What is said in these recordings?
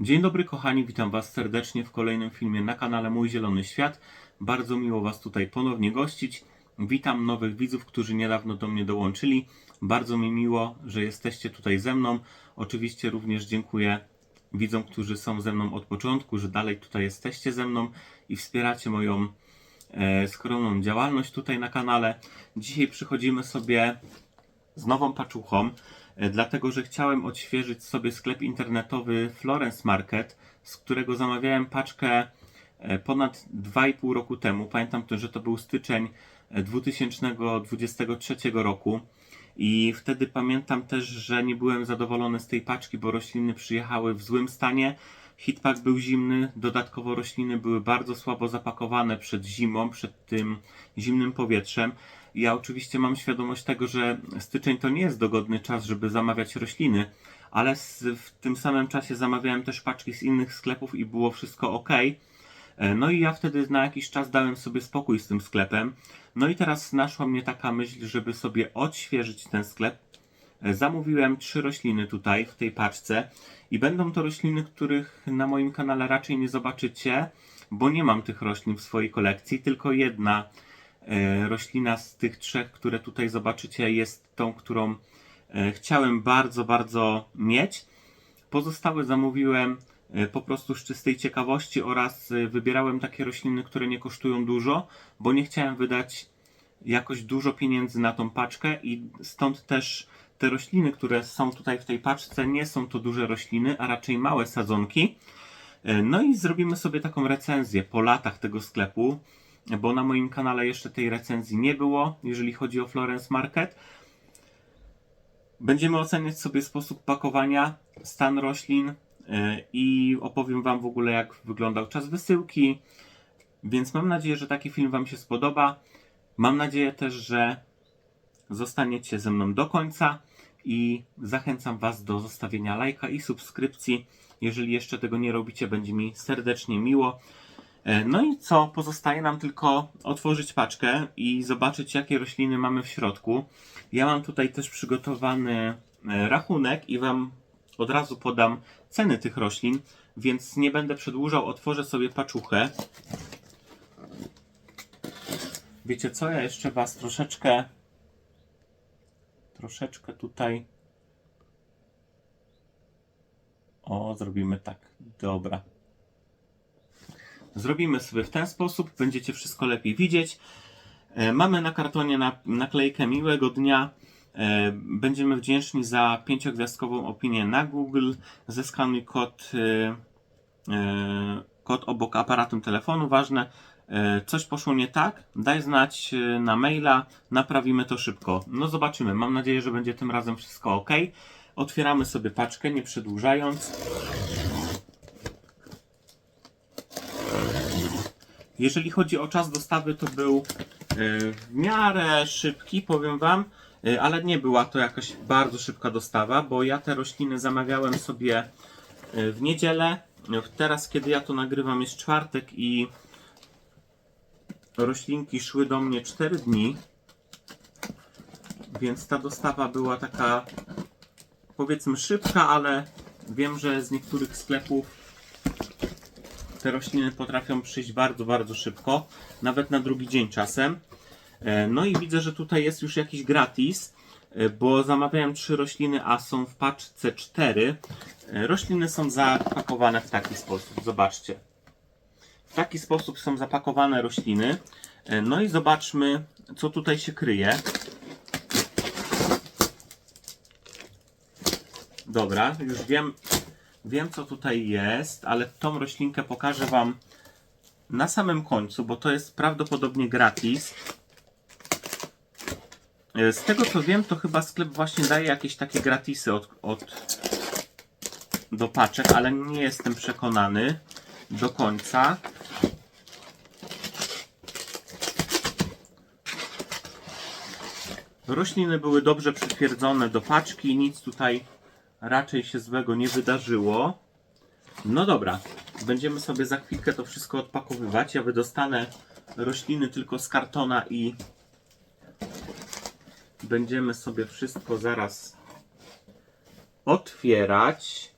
Dzień dobry kochani, witam Was serdecznie w kolejnym filmie na kanale Mój Zielony Świat. Bardzo miło Was tutaj ponownie gościć. Witam nowych widzów, którzy niedawno do mnie dołączyli. Bardzo mi miło, że jesteście tutaj ze mną. Oczywiście również dziękuję widzom, którzy są ze mną od początku, że dalej tutaj jesteście ze mną i wspieracie moją e, skromną działalność tutaj na kanale. Dzisiaj przychodzimy sobie z nową paczuchą, dlatego że chciałem odświeżyć sobie sklep internetowy Florence Market, z którego zamawiałem paczkę e, ponad 2,5 roku temu. Pamiętam że to był styczeń e, 2023 roku. I wtedy pamiętam też, że nie byłem zadowolony z tej paczki, bo rośliny przyjechały w złym stanie. Hitpack był zimny, dodatkowo rośliny były bardzo słabo zapakowane przed zimą, przed tym zimnym powietrzem. Ja oczywiście mam świadomość tego, że styczeń to nie jest dogodny czas, żeby zamawiać rośliny, ale w tym samym czasie zamawiałem też paczki z innych sklepów i było wszystko ok. E, No i ja wtedy na jakiś czas dałem sobie spokój z tym sklepem. No i teraz naszła mnie taka myśl, żeby sobie odświeżyć ten sklep. E, Zamówiłem trzy rośliny tutaj w tej paczce i będą to rośliny, których na moim kanale raczej nie zobaczycie, bo nie mam tych roślin w swojej kolekcji. Tylko jedna roślina z tych trzech, które tutaj zobaczycie, jest tą, którą e, chciałem bardzo, bardzo mieć. Pozostałe zamówiłem e, po prostu z czystej ciekawości oraz e, wybierałem takie rośliny, które nie kosztują dużo, bo nie chciałem wydać jakoś dużo pieniędzy na tą paczkę i stąd też te rośliny, które są tutaj w tej paczce, nie są to duże rośliny, a raczej małe sadzonki. E, No i zrobimy sobie taką recenzję po latach tego sklepu, bo na moim kanale jeszcze tej recenzji nie było, jeżeli chodzi o Florence Market. Będziemy oceniać sobie sposób pakowania, stan roślin e, i opowiem Wam w ogóle, jak wyglądał czas wysyłki. Więc mam nadzieję, że taki film Wam się spodoba. Mam nadzieję też, że zostaniecie ze mną do końca i zachęcam Was do zostawienia lajka i subskrypcji. Jeżeli jeszcze tego nie robicie, będzie mi serdecznie miło. E, No i co? Pozostaje nam tylko otworzyć paczkę i zobaczyć, jakie rośliny mamy w środku. Ja mam tutaj też przygotowany e, rachunek i Wam od razu podam ceny tych roślin, więc nie będę przedłużał. Otworzę sobie paczuchę. Wiecie co? Ja jeszcze Was troszeczkę troszeczkę tutaj o, zrobimy tak. Dobra. Zrobimy sobie w ten sposób, będziecie wszystko lepiej widzieć. E, Mamy na kartonie na, naklejkę miłego dnia. E, Będziemy wdzięczni za pięciogwiazdkową opinię na Google. Zeskanuj kod, e, kod obok aparatu telefonu. Ważne, coś poszło nie tak, daj znać na maila, naprawimy to szybko. No zobaczymy, mam nadzieję, że będzie tym razem wszystko ok. Otwieramy sobie paczkę, nie przedłużając. Jeżeli chodzi o czas dostawy, to był e, w miarę szybki, powiem Wam, e, ale nie była to jakaś bardzo szybka dostawa, bo ja te rośliny zamawiałem sobie e, w niedzielę. Teraz, kiedy ja to nagrywam, jest czwartek i roślinki szły do mnie 4 dni, więc ta dostawa była taka powiedzmy szybka, ale wiem, że z niektórych sklepów te rośliny potrafią przyjść bardzo, bardzo szybko, nawet na drugi dzień czasem. E, No i widzę, że tutaj jest już jakiś gratis, e, bo zamawiałem trzy rośliny, a są w paczce cztery. E, Rośliny są zapakowane w taki sposób, zobaczcie. W taki sposób są zapakowane rośliny. No i zobaczmy, co tutaj się kryje. Dobra, już wiem, wiem co tutaj jest, ale tą roślinkę pokażę Wam na samym końcu, bo to jest prawdopodobnie gratis. E, Z tego co wiem, to chyba sklep właśnie daje jakieś takie gratisy od, od do paczek, ale nie jestem przekonany do końca. Rośliny były dobrze przytwierdzone do paczki, nic tutaj raczej się złego nie wydarzyło. No dobra, będziemy sobie za chwilkę to wszystko odpakowywać. Ja wydostanę rośliny tylko z kartona i będziemy sobie wszystko zaraz otwierać.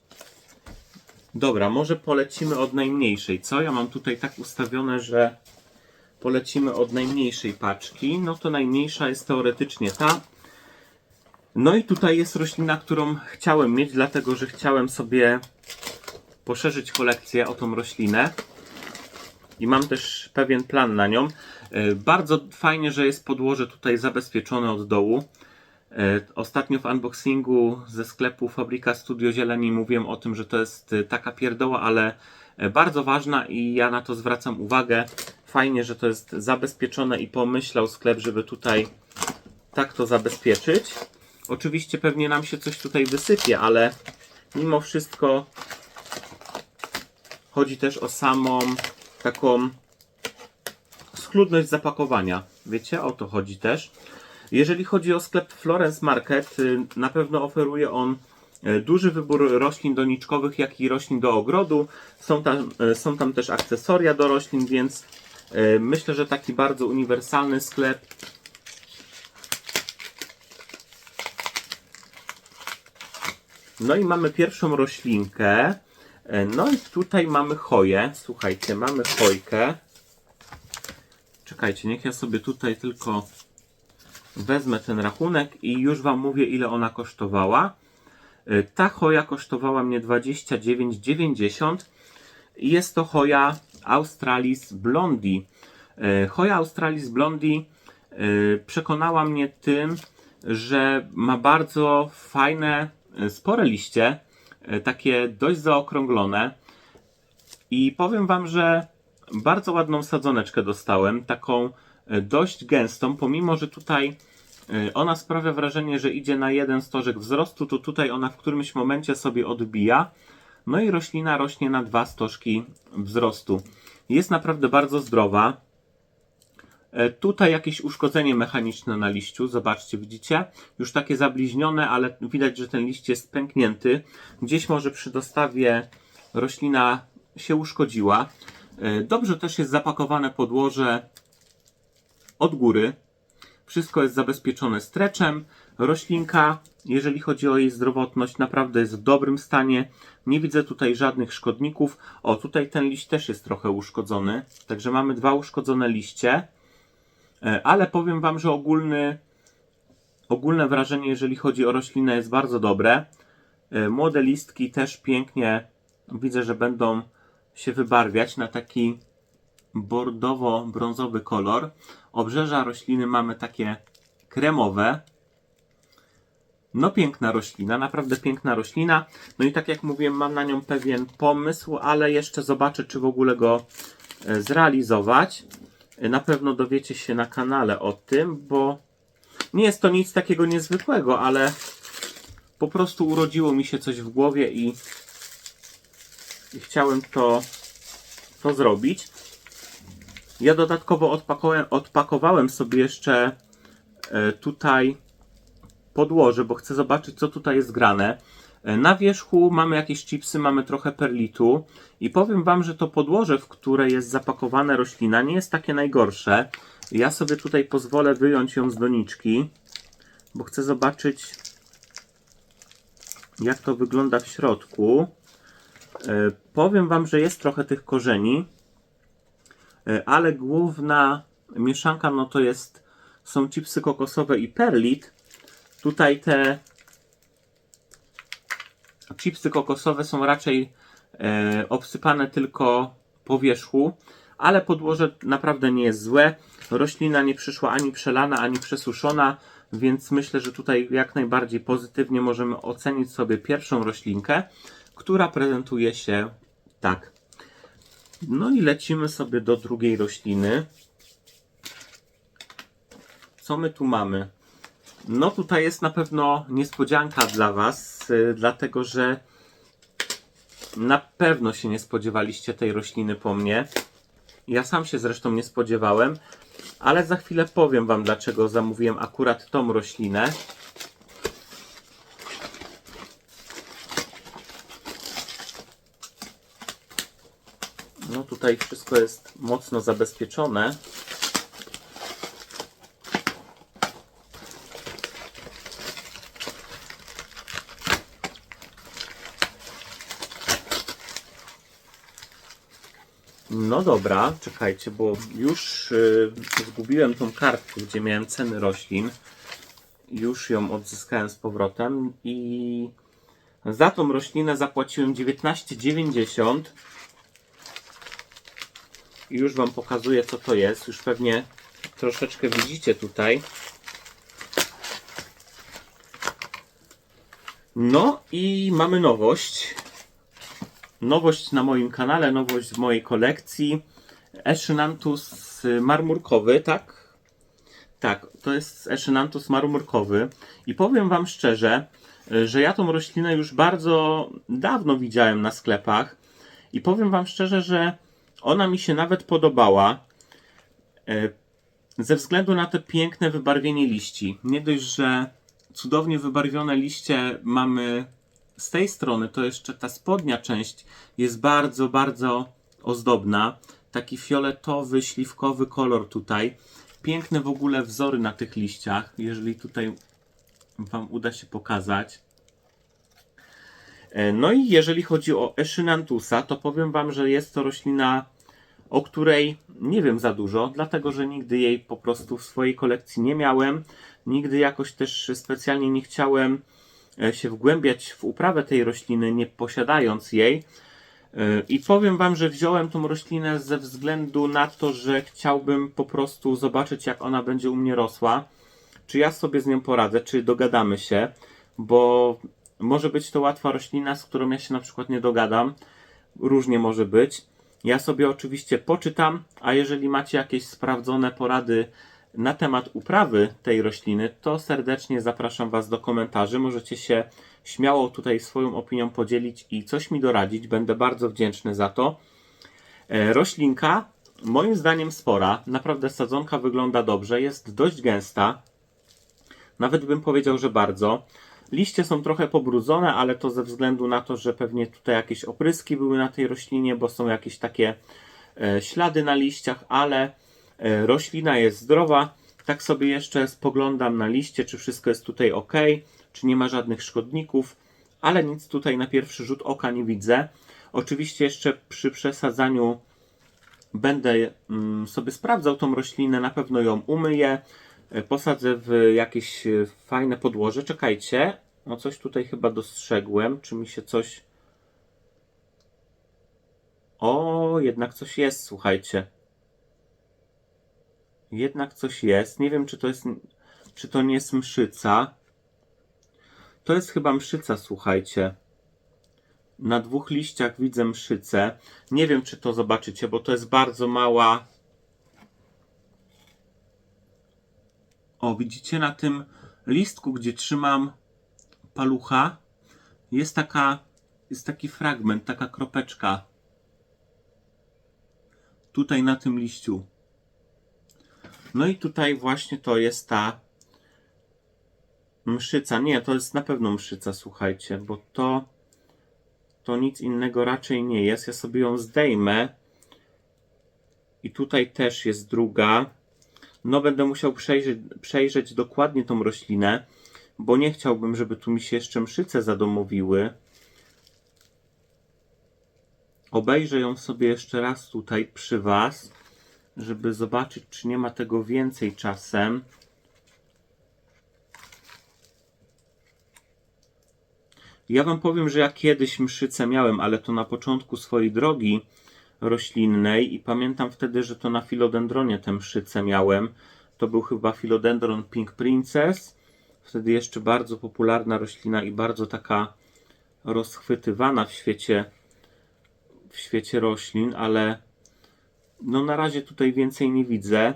Dobra, może polecimy od najmniejszej, co? Ja mam tutaj tak ustawione, że polecimy od najmniejszej paczki. No to najmniejsza jest teoretycznie ta. No i tutaj jest roślina, którą chciałem mieć, dlatego że chciałem sobie poszerzyć kolekcję o tą roślinę. I mam też pewien plan na nią. E, Bardzo fajnie, że jest podłoże tutaj zabezpieczone od dołu. E, Ostatnio w unboxingu ze sklepu Fabryka Studio Zieleni mówiłem o tym, że to jest e, taka pierdoła, ale bardzo ważna i ja na to zwracam uwagę. Fajnie, że to jest zabezpieczone i pomyślał sklep, żeby tutaj tak to zabezpieczyć. Oczywiście pewnie nam się coś tutaj wysypie, ale mimo wszystko chodzi też o samą taką schludność zapakowania. Wiecie, o to chodzi też. Jeżeli chodzi o sklep Florence Market, y, na pewno oferuje on y, duży wybór roślin doniczkowych, jak i roślin do ogrodu. Są tam, y, są tam też akcesoria do roślin, więc myślę, że taki bardzo uniwersalny sklep. No i mamy pierwszą roślinkę. E, No i tutaj mamy choję. Słuchajcie, mamy chojkę. Czekajcie, niech ja sobie tutaj tylko wezmę ten rachunek i już Wam mówię, ile ona kosztowała. E, Ta choja kosztowała mnie 29,90 i jest to choja Australis Blondie. Choja Australis Blondie przekonała mnie tym, że ma bardzo fajne, spore liście, e, takie dość zaokrąglone. I powiem Wam, że bardzo ładną sadzoneczkę dostałem, taką e, dość gęstą, pomimo że tutaj e, ona sprawia wrażenie, że idzie na jeden stożek wzrostu, to tutaj ona w którymś momencie sobie odbija. No i roślina rośnie na dwa stożki wzrostu. Jest naprawdę bardzo zdrowa. E, Tutaj jakieś uszkodzenie mechaniczne na liściu, zobaczcie, widzicie? Już takie zabliźnione, ale widać, że ten liść jest pęknięty. Gdzieś może przy dostawie roślina się uszkodziła. E, Dobrze też jest zapakowane podłoże od góry. Wszystko jest zabezpieczone streczem. Roślinka, jeżeli chodzi o jej zdrowotność, naprawdę jest w dobrym stanie. Nie widzę tutaj żadnych szkodników. O, tutaj ten liść też jest trochę uszkodzony. Także mamy dwa uszkodzone liście. E, Ale powiem Wam, że ogólny, ogólne wrażenie, jeżeli chodzi o roślinę, jest bardzo dobre. E, Młode listki też pięknie widzę, że będą się wybarwiać na taki bordowo-brązowy kolor. Obrzeża rośliny mamy takie kremowe. No piękna roślina, naprawdę piękna roślina. No i tak jak mówiłem, mam na nią pewien pomysł, ale jeszcze zobaczę, czy w ogóle go e, zrealizować. Na pewno dowiecie się na kanale o tym, bo nie jest to nic takiego niezwykłego, ale po prostu urodziło mi się coś w głowie i, i chciałem to, to zrobić. Ja dodatkowo odpakowałem, odpakowałem sobie jeszcze e, tutaj podłoże, bo chcę zobaczyć, co tutaj jest grane. E, Na wierzchu mamy jakieś chipsy, mamy trochę perlitu i powiem Wam, że to podłoże, w które jest zapakowana roślina, nie jest takie najgorsze. Ja sobie tutaj pozwolę wyjąć ją z doniczki, bo chcę zobaczyć, jak to wygląda w środku. E, Powiem Wam, że jest trochę tych korzeni, e, ale główna mieszanka no to jest są chipsy kokosowe i perlit. Tutaj te chipsy kokosowe są raczej e, obsypane tylko po wierzchu, ale podłoże naprawdę nie jest złe. Roślina nie przyszła ani przelana, ani przesuszona, więc myślę, że tutaj jak najbardziej pozytywnie możemy ocenić sobie pierwszą roślinkę, która prezentuje się tak. No i lecimy sobie do drugiej rośliny. Co my tu mamy? No tutaj jest na pewno niespodzianka dla Was, y, dlatego że na pewno się nie spodziewaliście tej rośliny po mnie. Ja sam się zresztą nie spodziewałem, ale za chwilę powiem Wam, dlaczego zamówiłem akurat tą roślinę. No tutaj wszystko jest mocno zabezpieczone. No dobra, czekajcie, bo już y, zgubiłem tą kartkę, gdzie miałem ceny roślin. Już ją odzyskałem z powrotem i za tą roślinę zapłaciłem 19,90. I już Wam pokazuję, co to jest. Już pewnie troszeczkę widzicie tutaj. No i mamy nowość. Nowość na moim kanale, nowość w mojej kolekcji. Echinanthus marmurkowy, tak? Tak, to jest Echinanthus marmurkowy. I powiem Wam szczerze, że ja tą roślinę już bardzo dawno widziałem na sklepach. I powiem Wam szczerze, że ona mi się nawet podobała. E, Ze względu na te piękne wybarwienie liści. Nie dość, że cudownie wybarwione liście mamy z tej strony, to jeszcze ta spodnia część jest bardzo, bardzo ozdobna. Taki fioletowy, śliwkowy kolor tutaj. Piękne w ogóle wzory na tych liściach, jeżeli tutaj Wam uda się pokazać. E, No i jeżeli chodzi o Echinanthusa, to powiem Wam, że jest to roślina, o której nie wiem za dużo, dlatego że nigdy jej po prostu w swojej kolekcji nie miałem. Nigdy jakoś też specjalnie nie chciałem się wgłębiać w uprawę tej rośliny, nie posiadając jej. E, I powiem Wam, że wziąłem tą roślinę ze względu na to, że chciałbym po prostu zobaczyć, jak ona będzie u mnie rosła. Czy ja sobie z nią poradzę, czy dogadamy się, bo może być to łatwa roślina, z którą ja się na przykład nie dogadam. Różnie może być. Ja sobie oczywiście poczytam, a jeżeli macie jakieś sprawdzone porady na temat uprawy tej rośliny, to serdecznie zapraszam Was do komentarzy. Możecie się śmiało tutaj swoją opinią podzielić i coś mi doradzić. Będę bardzo wdzięczny za to. E, Roślinka, moim zdaniem spora. Naprawdę sadzonka wygląda dobrze, jest dość gęsta. Nawet bym powiedział, że bardzo. Liście są trochę pobrudzone, ale to ze względu na to, że pewnie tutaj jakieś opryski były na tej roślinie, bo są jakieś takie e, ślady na liściach, ale roślina jest zdrowa. Tak sobie jeszcze spoglądam na liście, czy wszystko jest tutaj ok, czy nie ma żadnych szkodników, ale nic tutaj na pierwszy rzut oka nie widzę. Oczywiście jeszcze przy przesadzaniu będę mm, sobie sprawdzał tą roślinę, na pewno ją umyję, e, posadzę w jakieś e, fajne podłoże. Czekajcie, no coś tutaj chyba dostrzegłem, czy mi się coś... O, jednak coś jest, słuchajcie. Jednak coś jest. Nie wiem, czy to jest, czy to nie jest mszyca. To jest chyba mszyca, słuchajcie. Na dwóch liściach widzę mszycę. Nie wiem, czy to zobaczycie, bo to jest bardzo mała. O, widzicie na tym listku, gdzie trzymam palucha, jest taka, jest taki fragment, taka kropeczka. Tutaj na tym liściu. No i tutaj właśnie to jest ta mszyca. Nie, to jest na pewno mszyca, słuchajcie, bo to to nic innego raczej nie jest. Ja sobie ją zdejmę. I tutaj też jest druga. No będę musiał przejrzeć, przejrzeć dokładnie tą roślinę, bo nie chciałbym, żeby tu mi się jeszcze mszyce zadomowiły. Obejrzę ją sobie jeszcze raz tutaj przy Was, żeby zobaczyć, czy nie ma tego więcej czasem. Ja Wam powiem, że ja kiedyś mszycę miałem, ale to na początku swojej drogi roślinnej i pamiętam wtedy, że to na filodendronie tę mszycę miałem. To był chyba filodendron Pink Princess. Wtedy jeszcze bardzo popularna roślina i bardzo taka rozchwytywana w świecie w świecie roślin, ale no na razie tutaj więcej nie widzę.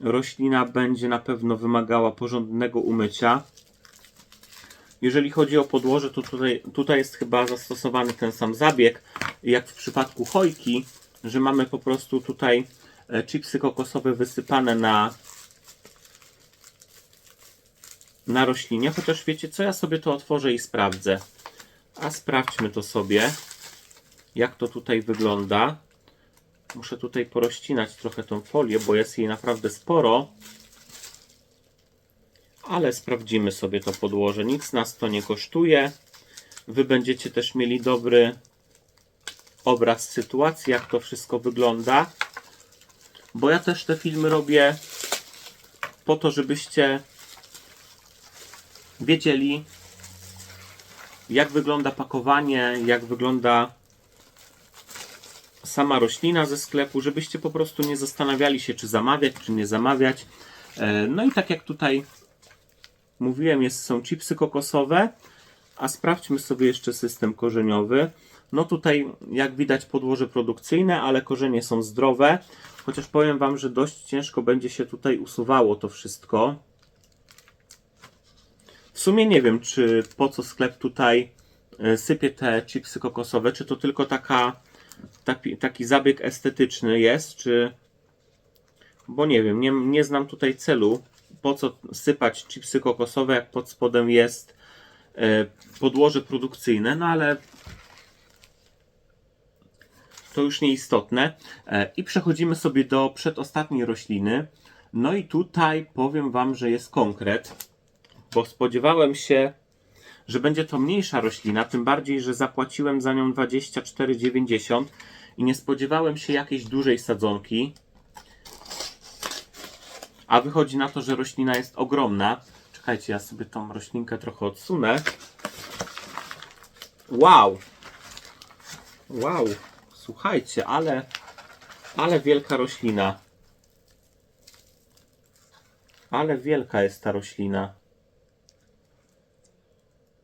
Roślina będzie na pewno wymagała porządnego umycia. Jeżeli chodzi o podłoże, to tutaj, tutaj jest chyba zastosowany ten sam zabieg, jak w przypadku chojki, że mamy po prostu tutaj e, chipsy kokosowe wysypane na, na roślinie. Chociaż wiecie co, ja sobie to otworzę i sprawdzę. A sprawdźmy to sobie, jak to tutaj wygląda. Muszę tutaj porozcinać trochę tą folię, bo jest jej naprawdę sporo. Ale sprawdzimy sobie to podłoże. Nic nas to nie kosztuje. Wy będziecie też mieli dobry obraz sytuacji, jak to wszystko wygląda. Bo ja też te filmy robię po to, żebyście wiedzieli, jak wygląda pakowanie, jak wygląda sama roślina ze sklepu, żebyście po prostu nie zastanawiali się, czy zamawiać, czy nie zamawiać. E, No i tak jak tutaj mówiłem, jest, są chipsy kokosowe, a sprawdźmy sobie jeszcze system korzeniowy. No tutaj, jak widać, podłoże produkcyjne, ale korzenie są zdrowe. Chociaż powiem Wam, że dość ciężko będzie się tutaj usuwało to wszystko. W sumie nie wiem, czy po co sklep tutaj e, sypie te chipsy kokosowe, czy to tylko taka, taki, taki zabieg estetyczny jest, czy... Bo nie wiem, nie, nie znam tutaj celu, po co sypać chipsy kokosowe, jak pod spodem jest e, podłoże produkcyjne, no ale to już nieistotne. E, I przechodzimy sobie do przedostatniej rośliny. No i tutaj powiem Wam, że jest konkret, bo spodziewałem się, że będzie to mniejsza roślina, tym bardziej, że zapłaciłem za nią 24,90 i nie spodziewałem się jakiejś dużej sadzonki. A wychodzi na to, że roślina jest ogromna. Czekajcie, ja sobie tą roślinkę trochę odsunę. Wow! Wow! Słuchajcie, ale, ale wielka roślina. Ale wielka jest ta roślina.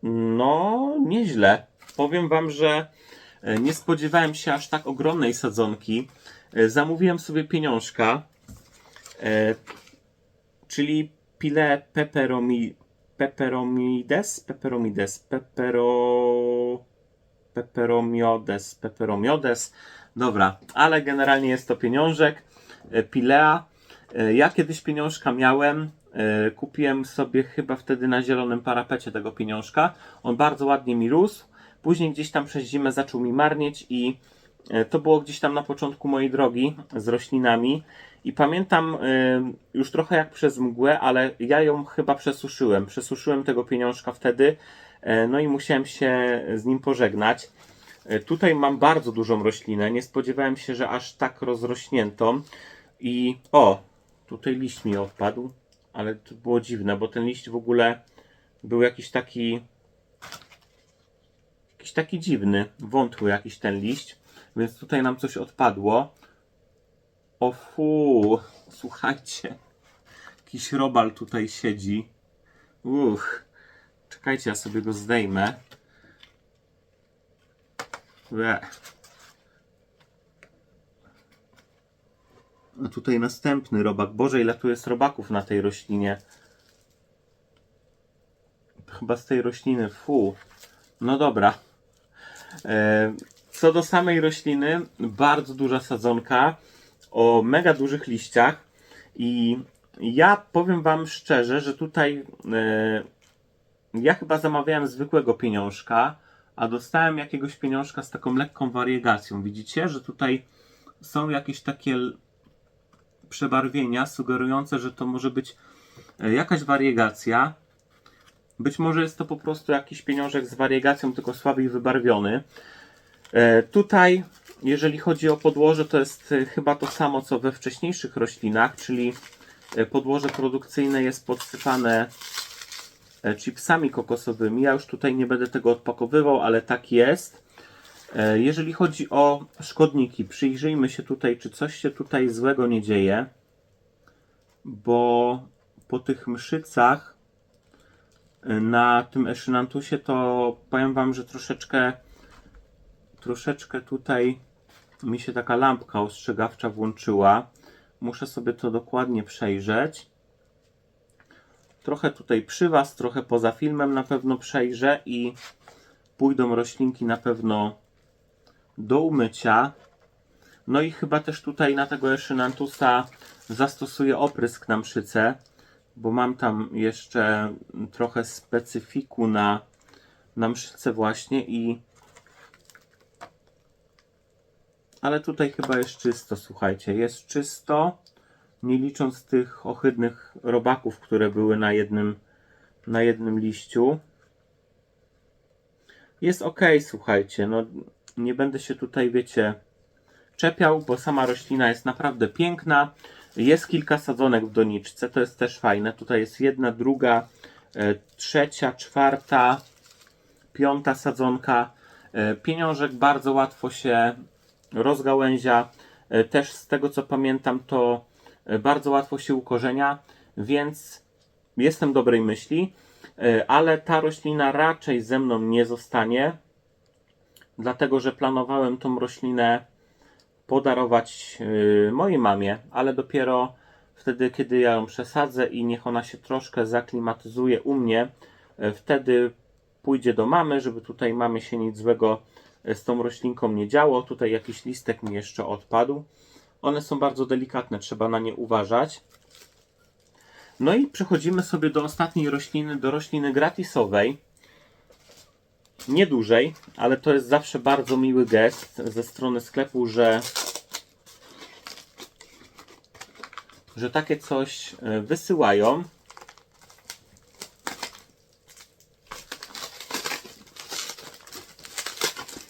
No, nieźle. Powiem Wam, że e, nie spodziewałem się aż tak ogromnej sadzonki. E, Zamówiłem sobie pieniążka, e, czyli pile peperomi, peperomides, peperomides, pepero, peperomiodes, peperomiodes. Dobra, ale generalnie jest to pieniążek, pilea. Ja kiedyś pieniążka miałem. E, Kupiłem sobie chyba wtedy na zielonym parapecie tego pieniążka. On bardzo ładnie mi rósł. Później gdzieś tam przez zimę zaczął mi marnieć i e, to było gdzieś tam na początku mojej drogi z roślinami. I pamiętam e, już trochę jak przez mgłę, ale ja ją chyba przesuszyłem. Przesuszyłem tego pieniążka wtedy. No i musiałem się z nim pożegnać. Tutaj mam bardzo dużą roślinę. Nie spodziewałem się, że aż tak rozrośniętą. I o, tutaj liść mi odpadł, ale to było dziwne, bo ten liść w ogóle był jakiś taki jakiś taki dziwny, wątły jakiś ten liść, więc tutaj nam coś odpadło. O fu, słuchajcie, jakiś robal tutaj siedzi. Uch, czekajcie, ja sobie go zdejmę. Ue. Tutaj następny robak. Boże, ile tu jest robaków na tej roślinie. Chyba z tej rośliny. Fu. No dobra. E, co do samej rośliny, bardzo duża sadzonka o mega dużych liściach. I ja powiem Wam szczerze, że tutaj e, ja chyba zamawiałem zwykłego pieniążka, a dostałem jakiegoś pieniążka z taką lekką wariegacją. Widzicie, że tutaj są jakieś takie przebarwienia sugerujące, że to może być e, jakaś wariegacja. Być może jest to po prostu jakiś pieniążek z wariegacją, tylko słabiej wybarwiony. E, Tutaj, jeżeli chodzi o podłoże, to jest e, chyba to samo co we wcześniejszych roślinach, czyli podłoże produkcyjne jest podsypane chipsami kokosowymi. Ja już tutaj nie będę tego odpakowywał, ale tak jest. E, Jeżeli chodzi o szkodniki, przyjrzyjmy się tutaj, czy coś się tutaj złego nie dzieje, bo po tych mszycach e, na tym Eszynantusie to powiem Wam, że troszeczkę troszeczkę tutaj mi się taka lampka ostrzegawcza włączyła. Muszę sobie to dokładnie przejrzeć. Trochę tutaj przy Was, trochę poza filmem na pewno przejrzę i pójdą roślinki na pewno do umycia. No i chyba też tutaj na tego Eszynantusa zastosuję oprysk na mszycę, bo mam tam jeszcze trochę specyfiku na, na mszycę właśnie i ale tutaj chyba jest czysto, słuchajcie, jest czysto, nie licząc tych ohydnych robaków, które były na jednym, na jednym liściu. Jest ok, słuchajcie, no Nie będę się tutaj, wiecie, czepiał, bo sama roślina jest naprawdę piękna. Jest kilka sadzonek w doniczce, to jest też fajne. Tutaj jest jedna, druga, e, trzecia, czwarta, piąta sadzonka. E, Pieniążek bardzo łatwo się rozgałęzia. E, Też z tego co pamiętam, to bardzo łatwo się ukorzenia, więc jestem dobrej myśli, ale ta roślina raczej ze mną nie zostanie, dlatego że planowałem tą roślinę podarować e, mojej mamie, ale dopiero wtedy, kiedy ja ją przesadzę i niech ona się troszkę zaklimatyzuje u mnie, e, wtedy pójdzie do mamy, żeby tutaj mamy się nic złego e, z tą roślinką nie działo. Tutaj jakiś listek mi jeszcze odpadł. One są bardzo delikatne, trzeba na nie uważać. No i przechodzimy sobie do ostatniej rośliny, do rośliny gratisowej. Niedużej, ale to jest zawsze bardzo miły gest ze strony sklepu, że że takie coś e, wysyłają.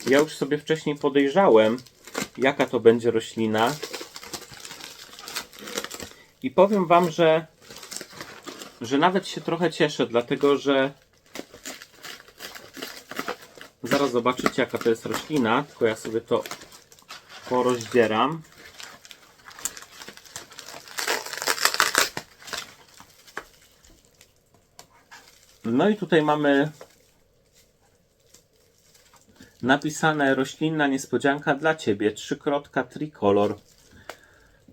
Ja już sobie wcześniej podejrzałem, jaka to będzie roślina. I powiem Wam, że, że nawet się trochę cieszę, dlatego że zaraz zobaczycie, jaka to jest roślina. Tylko ja sobie to porozdzieram. No i tutaj mamy napisane roślinna niespodzianka dla Ciebie. Trzykrotka tricolor.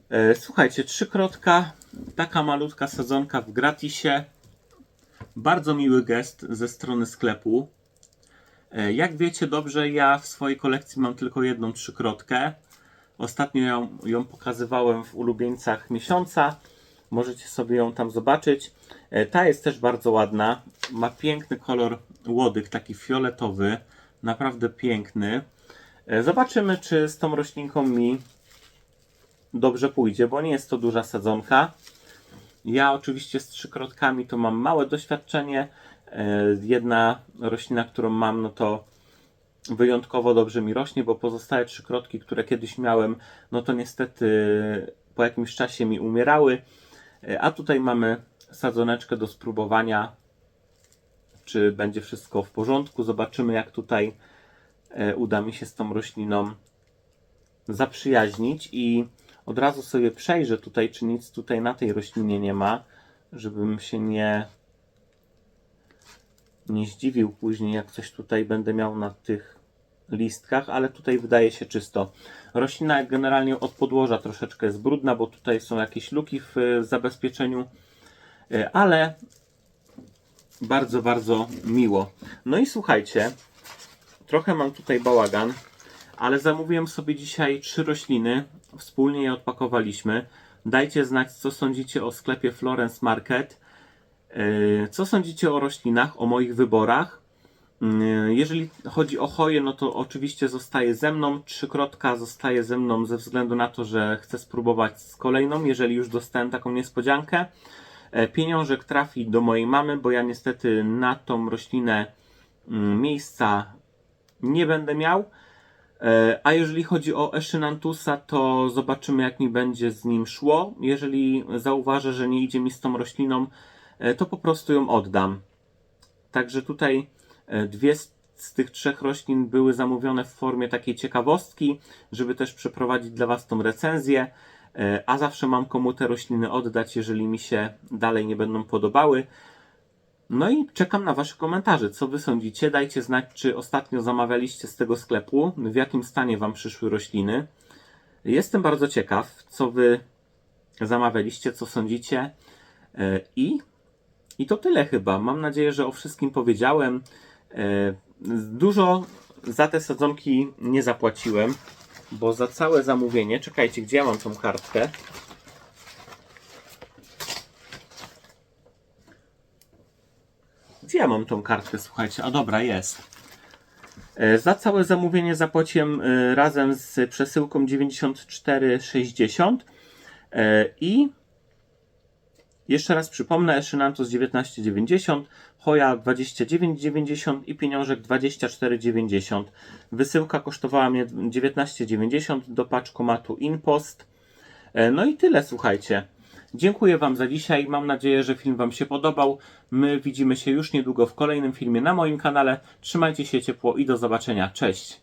E, Słuchajcie, trzykrotka, taka malutka sadzonka w gratisie. Bardzo miły gest ze strony sklepu. E, Jak wiecie dobrze, ja w swojej kolekcji mam tylko jedną trzykrotkę. Ostatnio ją, ją pokazywałem w ulubieńcach miesiąca. Możecie sobie ją tam zobaczyć. E, Ta jest też bardzo ładna. Ma piękny kolor łodyg, taki fioletowy. Naprawdę piękny. E, Zobaczymy, czy z tą roślinką mi dobrze pójdzie, bo nie jest to duża sadzonka. Ja oczywiście z trzykrotkami to mam małe doświadczenie. E, Jedna roślina, którą mam, no to wyjątkowo dobrze mi rośnie, bo pozostałe trzykrotki, które kiedyś miałem, no to niestety po jakimś czasie mi umierały. E, A tutaj mamy sadzoneczkę do spróbowania, czy będzie wszystko w porządku. Zobaczymy, jak tutaj e, uda mi się z tą rośliną zaprzyjaźnić i od razu sobie przejrzę tutaj, czy nic tutaj na tej roślinie nie ma, żebym się nie nie zdziwił później, jak coś tutaj będę miał na tych listkach, ale tutaj wydaje się czysto. Roślina generalnie od podłoża troszeczkę jest brudna, bo tutaj są jakieś luki w e, zabezpieczeniu, e, ale bardzo, bardzo miło. No i słuchajcie, trochę mam tutaj bałagan, ale zamówiłem sobie dzisiaj trzy rośliny, wspólnie je odpakowaliśmy. Dajcie znać, co sądzicie o sklepie Florence Market. Yy, Co sądzicie o roślinach, o moich wyborach? Yy, Jeżeli chodzi o choje, no to oczywiście zostaje ze mną. Trzykrotka zostaje ze mną ze względu na to, że chcę spróbować z kolejną, jeżeli już dostałem taką niespodziankę. E, Pieniążek trafi do mojej mamy, bo ja niestety na tą roślinę mm, miejsca nie będę miał. E, A jeżeli chodzi o Echinantusa, to zobaczymy jak mi będzie z nim szło. Jeżeli zauważę, że nie idzie mi z tą rośliną, e, to po prostu ją oddam. Także tutaj e, dwie z, tych trzech roślin były zamówione w formie takiej ciekawostki, żeby też przeprowadzić dla Was tą recenzję. E, A zawsze mam komu te rośliny oddać, jeżeli mi się dalej nie będą podobały. No i czekam na Wasze komentarze. Co Wy sądzicie? Dajcie znać, czy ostatnio zamawialiście z tego sklepu, w jakim stanie Wam przyszły rośliny. Jestem bardzo ciekaw, co Wy zamawialiście, co sądzicie. E, I, I to tyle chyba. Mam nadzieję, że o wszystkim powiedziałem. E, Dużo za te sadzonki nie zapłaciłem, bo za całe zamówienie. Czekajcie, gdzie ja mam tą kartkę? Gdzie ja mam tą kartkę, słuchajcie? A dobra, jest. E, Za całe zamówienie zapłaciłem e, razem z przesyłką 94,60 e, i Jeszcze raz przypomnę, Eszynantus 19,90, Hoja 29,90 i pieniążek 24,90. Wysyłka kosztowała mnie 19,90 do paczkomatu InPost. E, No i tyle, słuchajcie. Dziękuję Wam za dzisiaj. Mam nadzieję, że film Wam się podobał. My widzimy się już niedługo w kolejnym filmie na moim kanale. Trzymajcie się ciepło i do zobaczenia. Cześć!